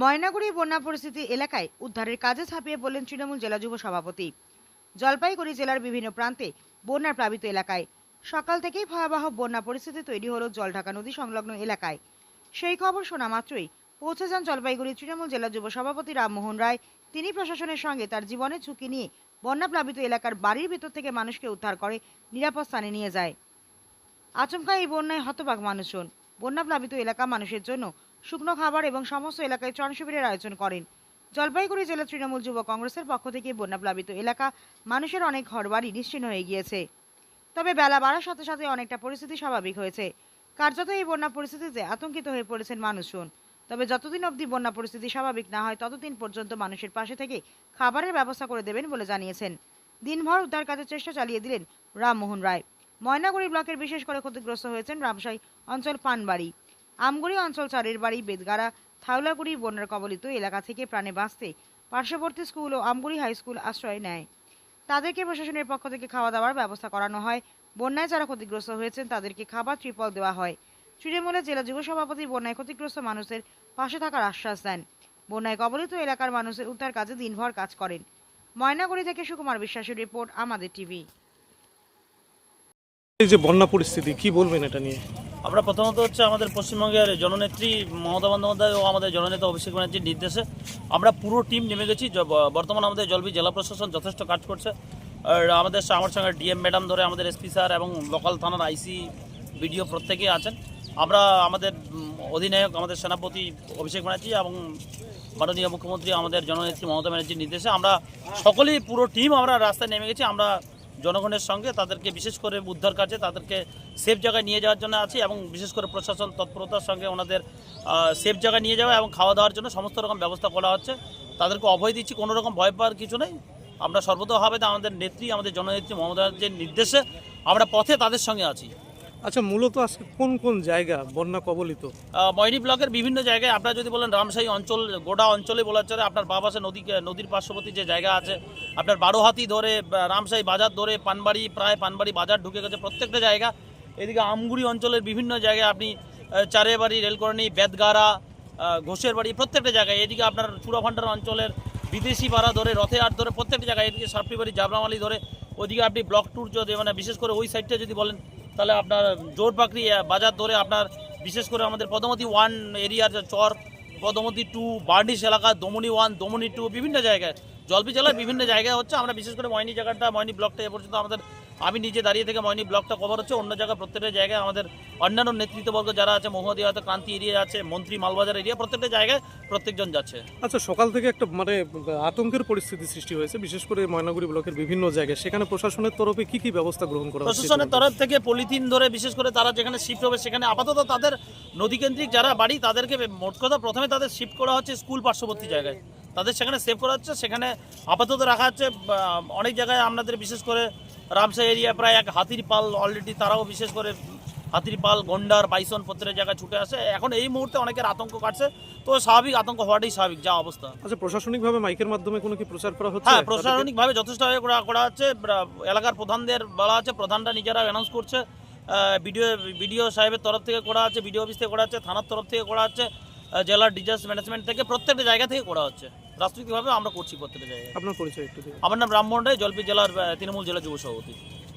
ময়নাগুড়ি বন্যা পরিস্থিতি এলাকায় উদ্ধারের কাজে ছাপিয়ে বললেন তৃণমূল জেলা যুব সভাপতি। জলপাইগুড়ি জেলার বিভিন্ন প্রান্তে বন্যার প্লাবিত এলাকায় সকাল থেকেই ভয়াবহ বন্যা পরিস্থিতি তৈরি হলো জলঢাকা নদী সংলগ্ন এলাকায়। সেই খবর শোনা মাত্রই পৌঁছে যান জলপাইগুড়ি তৃণমূল জেলা যুব সভাপতি রামমোহন রায়। তিনি প্রশাসনের সঙ্গে তার জীবনের ঝুঁকি নিয়ে বন্যা প্লাবিত এলাকার বাড়ির ভেতর থেকে মানুষকে উদ্ধার করে নিরাপদ স্থানে নিয়ে যায়। আচমকা এই বন্যায় হতবাক মানুষজন। বন্যা প্লাবিত এলাকা মানুষের জন্য শুকনো খাবার এবং সমস্ত এলাকায় ত্রাণ শিবিরের আয়োজন করেন। জলপাইগুড়ি জেলা তৃণমূল যুব কংগ্রেসের পক্ষ থেকে বন্যা প্লাবিত এলাকা, মানুষের অনেক ঘরবাড়ি নিশ্চিন্ন হয়ে গিয়েছে। তবে বেলা বাড়ার সাথে সাথে অনেকটা পরিস্থিতি স্বাভাবিক হয়েছে। কার্যত এই বন্যা পরিস্থিতিতে আতঙ্কিত হয়ে পড়েছেন মানুষজন। তবে যতদিন অবধি বন্যা পরিস্থিতি স্বাভাবিক না হয়, ততদিন পর্যন্ত মানুষের পাশে থেকে খাবারের ব্যবস্থা করে দেবেন বলে জানিয়েছেন। দিনভর উদ্ধার কাজের চেষ্টা চালিয়ে দিলেন রামমোহন রায়। ময়নাগুড়ি ব্লকের বিশেষ করে ক্ষতিগ্রস্ত হয়েছেন রামসাই অঞ্চল পানবাড়ি। আমগুড়ি অঞ্চল চারের বাড়ি বেদগাড়া, থাউলাগুড়ি, বন্যার কবলিত এলাকা থেকে প্রাণে বাঁচতে পার্শ্ববর্তী স্কুল ও আমগুড়ি হাই স্কুল আশ্রয় নেয়। তাদেরকে প্রশাসনের পক্ষ থেকে খাওয়া দাওয়ার ব্যবস্থা করানো হয়। বন্যায় যারা ক্ষতিগ্রস্ত হয়েছেন, তাদেরকে খাবার ত্রিপল দেওয়া হয়। তৃণমূলের জেলা যুব সভাপতি বন্যায় ক্ষতিগ্রস্ত মানুষের পাশে থাকার আশ্বাস দেন। বন্যায় কবলিত এলাকার মানুষের উদ্ধার কাজে দিনভর কাজ করেন। ময়নাগুড়ি থেকে সুকুমার বিশ্বাসের রিপোর্ট, আমাদের টিভি। এই যে বন্যা পরিস্থিতি, কি বলবেন এটা নিয়ে? আমরা প্রথমত হচ্ছে আমাদের পশ্চিমবঙ্গের জননেত্রী মমতা বন্দ্যোপাধ্যায় ও আমাদের জননেতা অভিষেক ব্যানার্জির নির্দেশে আমরা পুরো টিম নেমে গেছি। বর্তমানে আমাদের জলবি জেলা প্রশাসন যথেষ্ট কাজ করছে। আর আমাদের আমার সঙ্গে ডিএম ম্যাডাম ধরে আমাদের এসপি স্যার এবং লোকাল থানার আইসি বিডিও প্রত্যেকেই আছেন। আমরা আমাদের অধিনায়ক আমাদের সেনাপতি অভিষেক ব্যানার্জি এবং মাননীয় মুখ্যমন্ত্রী আমাদের জননেত্রী মমতা ব্যানার্জির নির্দেশে আমরা সকলেই পুরো টিম আমরা রাস্তায় নেমে গেছি। আমরা জনগণের সঙ্গে তাদেরকে বিশেষ করে উদ্ধার কাজে তাদেরকে সেফ জায়গায় নিয়ে যাওয়ার জন্য আছি এবং বিশেষ করে প্রশাসন তৎপরতার সঙ্গে ওনাদের সেফ জায়গায় নিয়ে যাওয়া এবং খাওয়া দাওয়ার জন্য সমস্ত রকম ব্যবস্থা করা হচ্ছে। তাদেরকে অভয় দিচ্ছি, কোনো রকম ভয় পাওয়ার কিছু নেই। আমরা সর্বতভাবে আমাদের নেত্রী, আমাদের জননেত্রী মমতা যে নির্দেশে আমরা পথে তাদের সঙ্গে আছি। আচ্ছা মূলত আজকে কোন কোন জায়গা বন্যা কবলিত? ময়নি ব্লকের বিভিন্ন জায়গায় আপনারা যদি বলেন রামশাহী অঞ্চল গোটা অঞ্চলে বলা চলে, আপনার বাবাসে নদী, নদীর পার্শ্ববর্তী যে জায়গা আছে, আপনার বারোহাতি ধরে রামশাহী বাজার ধরে, পানবাড়ি, প্রায় পানবাড়ি বাজার ঢুকে গেছে প্রত্যেকটা জায়গা। এদিকে আমগুড়ি অঞ্চলের বিভিন্ন জায়গায় আপনি চারেবাড়ি, রেলকরণি বেদগাড়া ঘোষের বাড়ি প্রত্যেকটা জায়গায়। এদিকে আপনার চূড়াভান্ডার অঞ্চলের বিদেশি পাড়া ধরে রথে আট ধরে, প্রত্যেকটা জায়গায় এদিকে সাপড়িবাড়ি, জাবরামালি ধরে ওইদিকে আপনি ব্লক ট্যুর যদি মানে বিশেষ করে ওই সাইডটা যদি বলেন তাহলে আপনার জোর পাকড়ি বাজার ধরে আপনার, বিশেষ করে আমাদের পদমতি ওয়ান এরিয়ার চর পদমতি টু বার্ডিস এলাকা, দমনি ওয়ান দমনি টু বিভিন্ন জায়গায় জলপি জেলার বিভিন্ন জায়গায় হচ্ছে আমরা বিশেষ করে ময়নি জায়গাটা ময়নি ব্লকটা এ পর্যন্ত আমাদের আমি নিজে দাঁড়িয়ে থেকে ময়নি ব্লকটা কভার হচ্ছে অন্য জায়গায় প্রত্যেকটা জায়গায় আমাদের অন্যান্য নেতৃত্ববর্গ যারা আছে মহুয়াদি হয়তো ক্রান্তি এরিয়া আছে মন্ত্রী মালবাজার এরিয়া প্রত্যেকটা জায়গায় প্রত্যেকজন যাচ্ছে। আচ্ছা সকাল থেকে একটা মানে আতঙ্কের পরিস্থিতি সৃষ্টি হয়েছে বিশেষ করে ময়নাগুড়ি ব্লকের বিভিন্ন জায়গায়। সেখানে প্রশাসনের তরফে কি কি ব্যবস্থা গ্রহণ করা প্রশাসনের তরফ থেকে পলিথিন ধরে বিশেষ করে তারা যেখানে শিফট হবে সেখানে আপাতত তাদের নদীকেন্দ্রিক যারা বাড়ি তাদেরকে মোট কথা প্রথমে তাদের শিফট করা হচ্ছে স্কুল পার্শ্ববর্তী জায়গায়। তাদের সেখানে সেভ করা হচ্ছে সেখানে আপাতত রাখা হচ্ছে। অনেক জায়গায় আমাদের বিশেষ করে রামসা এরিয়া প্রায় এক হাতির পাল অলরেডি তারাও বিশেষ করে হাতির পাল গন্ডার বাইসন পত্রের জায়গায় ছুটে আসে। এখন এই মুহূর্তে অনেকের আতঙ্ক কাটছে তো স্বাভাবিক আতঙ্ক হওয়াটাই স্বাভাবিক যা অবস্থা। আচ্ছা প্রশাসনিকভাবে মাইকের মাধ্যমে কোনো কি প্রচার করা হচ্ছে? হ্যাঁ প্রশাসনিকভাবে যথেষ্টভাবে করা করা হচ্ছে। এলাকার প্রধানদের বলা আছে প্রধানরা নিজেরা অ্যানাউন্স করছে। বিডিও বিডিও সাহেবের তরফ থেকে করা হচ্ছে বিডিও অফিস থেকে করা আছে থানার তরফ থেকে করা আহ, জেলার ডিজাস্টার ম্যানেজমেন্ট থেকে প্রত্যেকটা জায়গা থেকে করা হচ্ছে। রাজনৈতিকভাবে আমরা করছি প্রত্যেকটা জায়গায়। আপনার পরিচয় একটু আমার নাম রামমোহন রায় জলপি জেলার তৃণমূল জেলা যুব সভাপতি।